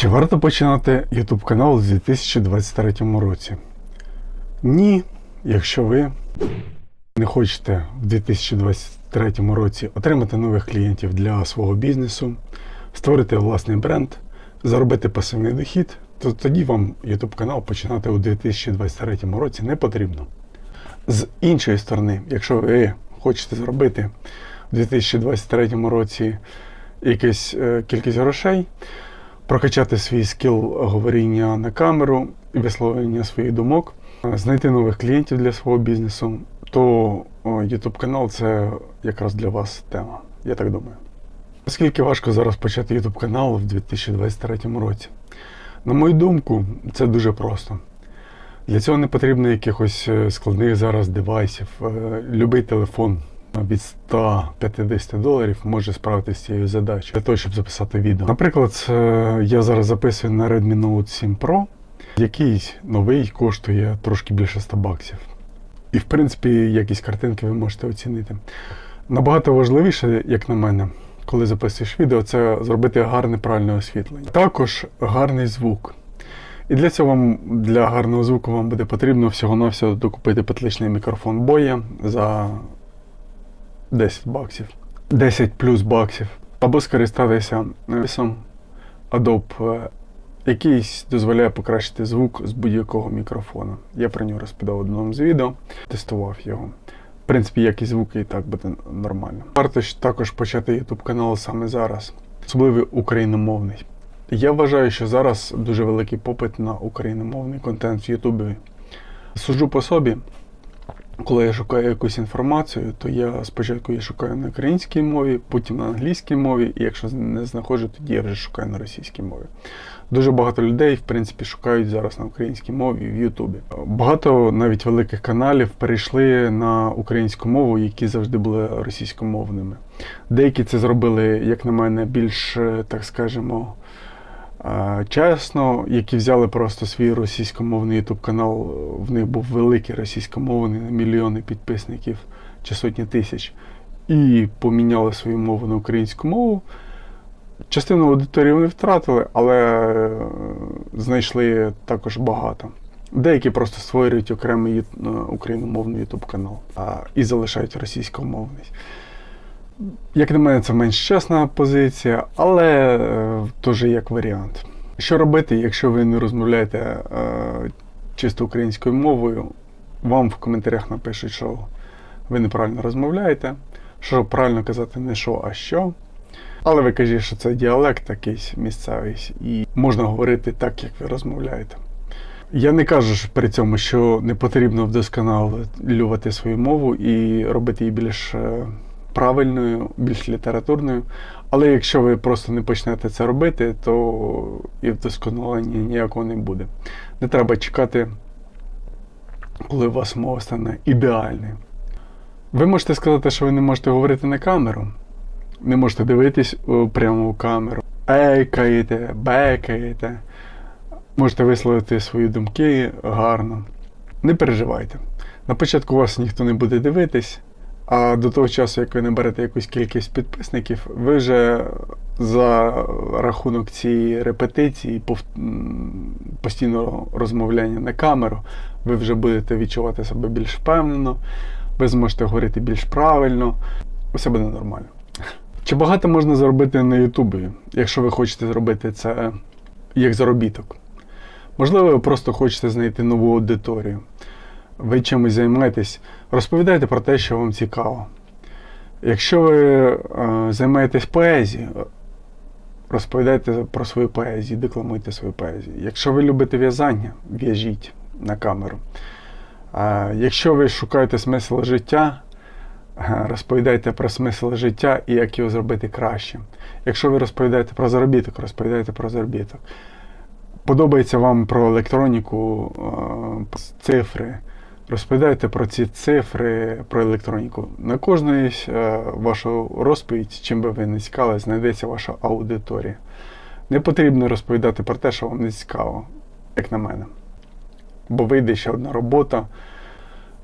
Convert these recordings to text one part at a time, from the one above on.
Чи варто починати YouTube канал у 2023 році? Ні, якщо ви не хочете в 2023 році отримати нових клієнтів для свого бізнесу, створити власний бренд, заробити пасивний дохід, то тоді вам YouTube канал починати у 2023 році не потрібно. З іншої сторони, якщо ви хочете зробити у 2023 році якусь е, кількість грошей, прокачати свій скіл говоріння на камеру і висловлення своїх думок, знайти нових клієнтів для свого бізнесу, то YouTube канал це якраз для вас тема, я так думаю. Наскільки важко зараз почати YouTube канал в 2023 році? На мою думку, це дуже просто. Для цього не потрібно якихось е, складних зараз девайсів. Е, Любий телефон від 150 доларів може справитися з цією задачею для того, щоб записати відео. Наприклад, я зараз записую на Redmi Note 7 Pro, який новий коштує трошки більше 100 баксів. І, в принципі, якість картинки ви можете оцінити. Набагато важливіше, як на мене, коли записуєш відео, це зробити гарне правильне освітлення. Також гарний звук. І для цього вам для гарного звуку вам буде потрібно всього-навсього докупити петличний мікрофон Боя за 10 баксів. 10 плюс баксів. Або скористатися вісом Adobe, е, який дозволяє покращити звук з будь-якого мікрофона. Я про нього розповідав в одному з відео, тестував його. В принципі, якість звуку і так буде нормально. Варто ж також почати YouTube канал саме зараз, особливо україномовний. Я вважаю, що зараз дуже великий попит на україномовний контент в Ютубі. Суджу по собі, коли я шукаю якусь інформацію, то я спочатку її шукаю на українській мові, потім на англійській мові, і якщо не знаходжу, тоді я вже шукаю на російській мові. Дуже багато людей, в принципі, шукають зараз на українській мові в Ютубі. Багато навіть великих каналів перейшли на українську мову, які завжди були російськомовними. Деякі це зробили, як на мене, більш, е, так скажемо, чесно, які взяли просто свій російськомовний YouTube канал. В них був великий російськомовний на мільйони підписників чи сотні тисяч, і поміняли свою мову на українську мову. Частину аудиторії вони втратили, але е, знайшли також багато. Деякі просто створюють окремий е, україномовний YouTube канал і залишають російськомовний. Як на мене, це менш чесна позиція, але е, теж як варіант. Що робити, якщо ви не розмовляєте е, чисто українською мовою, вам в коментарях напишуть, що ви неправильно розмовляєте, що правильно казати не що, а що. Але ви кажіть, що це діалект якийсь місцевий, і можна говорити так, як ви розмовляєте. Я не кажу ж при цьому, що не потрібно вдосконалювати свою мову і робити її більш е, правильною, більш літературною. Але якщо ви просто не почнете це робити, то і вдосконалення ніякого не буде. Не треба чекати, коли у вас мова стане ідеальною. Ви можете сказати, що ви не можете говорити на камеру, не можете дивитись прямо в камеру, ейкаєте, бекаєте, можете висловити свої думки гарно. Не переживайте. На початку вас ніхто не буде дивитись, а до того часу, як ви наберете якусь кількість підписників, ви вже за рахунок цієї репетиції, постійного розмовляння на камеру, ви вже будете відчувати себе більш впевнено, ви зможете говорити більш правильно, усе буде нормально. Чи багато можна заробити на Ютубі, якщо ви хочете зробити це як заробіток? Можливо, ви просто хочете знайти нову аудиторію. Ви чимось займаєтесь, розповідайте про те, що вам цікаво. Якщо ви е, займаєтесь поезією, розповідайте про свою поезію, декламуйте свою поезію. Якщо ви любите в'язання, в'яжіть на камеру. Якщо ви шукаєте смисл життя, е, розповідайте про смисл життя і як його зробити краще. Якщо ви розповідаєте про заробіток, розповідайте про заробіток. Подобається вам про електроніку, е, цифри. Розповідайте про ці цифри, про електроніку. На кожну е, вашу розповідь, чим би ви не цікавили, знайдеться ваша аудиторія. Не потрібно розповідати про те, що вам не цікаво, як на мене. Бо вийде ще одна робота.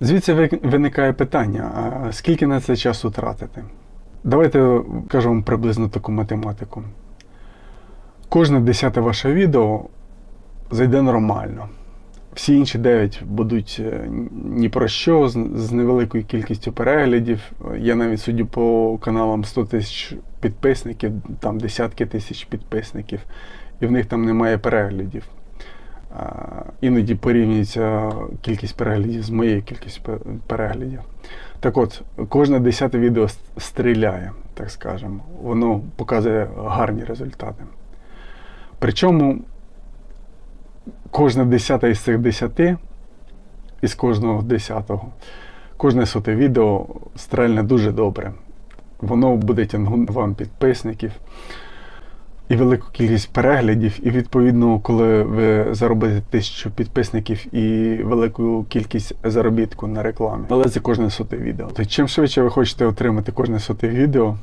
Звідси виникає питання: скільки на це часу тратити? Давайте кажу вам приблизно таку математику. Кожне десяте ваше відео зайде нормально. Всі інші 9 будуть е, ні про що, з, невеликою кількістю переглядів. Я навіть суддю по каналам 100 тисяч підписників, там десятки тисяч підписників, і в них там немає переглядів. Іноді порівнюється кількість переглядів з моєю кількістю переглядів. Так от, кожне десяте відео стріляє, так скажемо. Воно показує гарні результати. Причому кожне десяте із цих десяти, із кожного десятого, кожне соте відео стрельне дуже добре. Воно буде тягнути вам підписників і велику кількість переглядів, і відповідно, коли ви заробите тисячу підписників і велику кількість заробітку на рекламі. Але це кожне соте відео. То чим швидше ви хочете отримати кожне соте відео,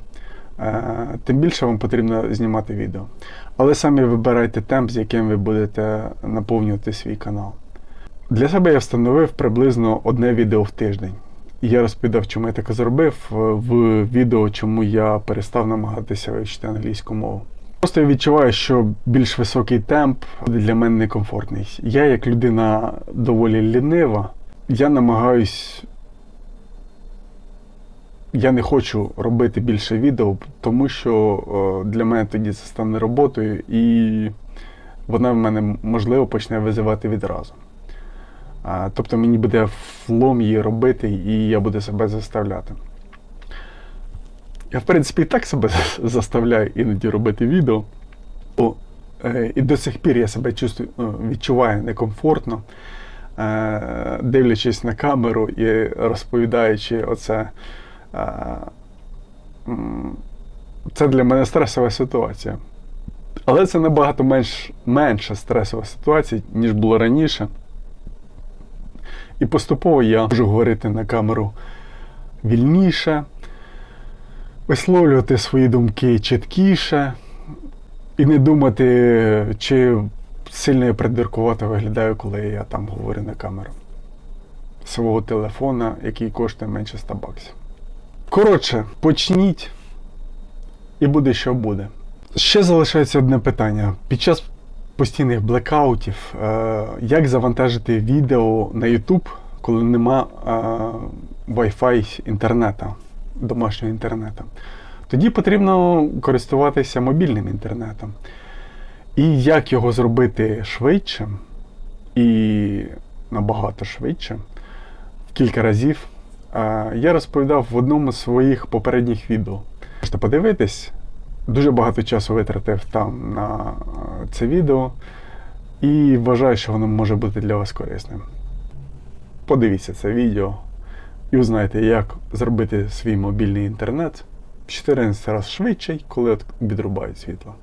тим більше вам потрібно знімати відео. Але самі вибирайте темп, з яким ви будете наповнювати свій канал. Для себе я встановив приблизно одне відео в тиждень. Я розповідав, чому я таке зробив е, в відео, чому я перестав намагатися вивчити англійську мову. Просто я відчуваю, що більш високий темп для мене некомфортний. Я, як людина доволі лінива, я намагаюсь. Я не хочу робити більше відео, тому що е, для мене тоді це стане роботою, і вона в мене можливо почне визивати відразу. Тобто мені буде флом її робити, і я буду себе заставляти. Я, в принципі, і так себе заставляю іноді робити відео. Е, і до сих пір я себе чувствую, е, відчуваю некомфортно, дивлячись на камеру і розповідаючи оце. Е, Це для мене стресова ситуація. Але це набагато менш, менша стресова ситуація, ніж було раніше. І поступово я можу говорити на камеру вільніше, висловлювати свої думки чіткіше і не думати, чи сильно я придиркувато виглядаю, коли я там говорю на камеру свого телефона, який коштує менше 100 баксів. Коротше, почніть, і буде, що буде. Ще залишається одне питання. Під час постійних блекаутів, е, як завантажити відео на YouTube, коли нема е, Wi-Fi інтернету, домашнього інтернету? Тоді потрібно користуватися мобільним інтернетом. І як його зробити швидше і набагато швидше, в кілька разів, я розповідав в одному з своїх попередніх відео. Можете подивитись, дуже багато часу витратив там на е, це відео і вважаю, що воно може бути для вас корисним. Подивіться це відео і узнаєте, як зробити свій мобільний інтернет в 14 разів швидше, коли відрубають світло.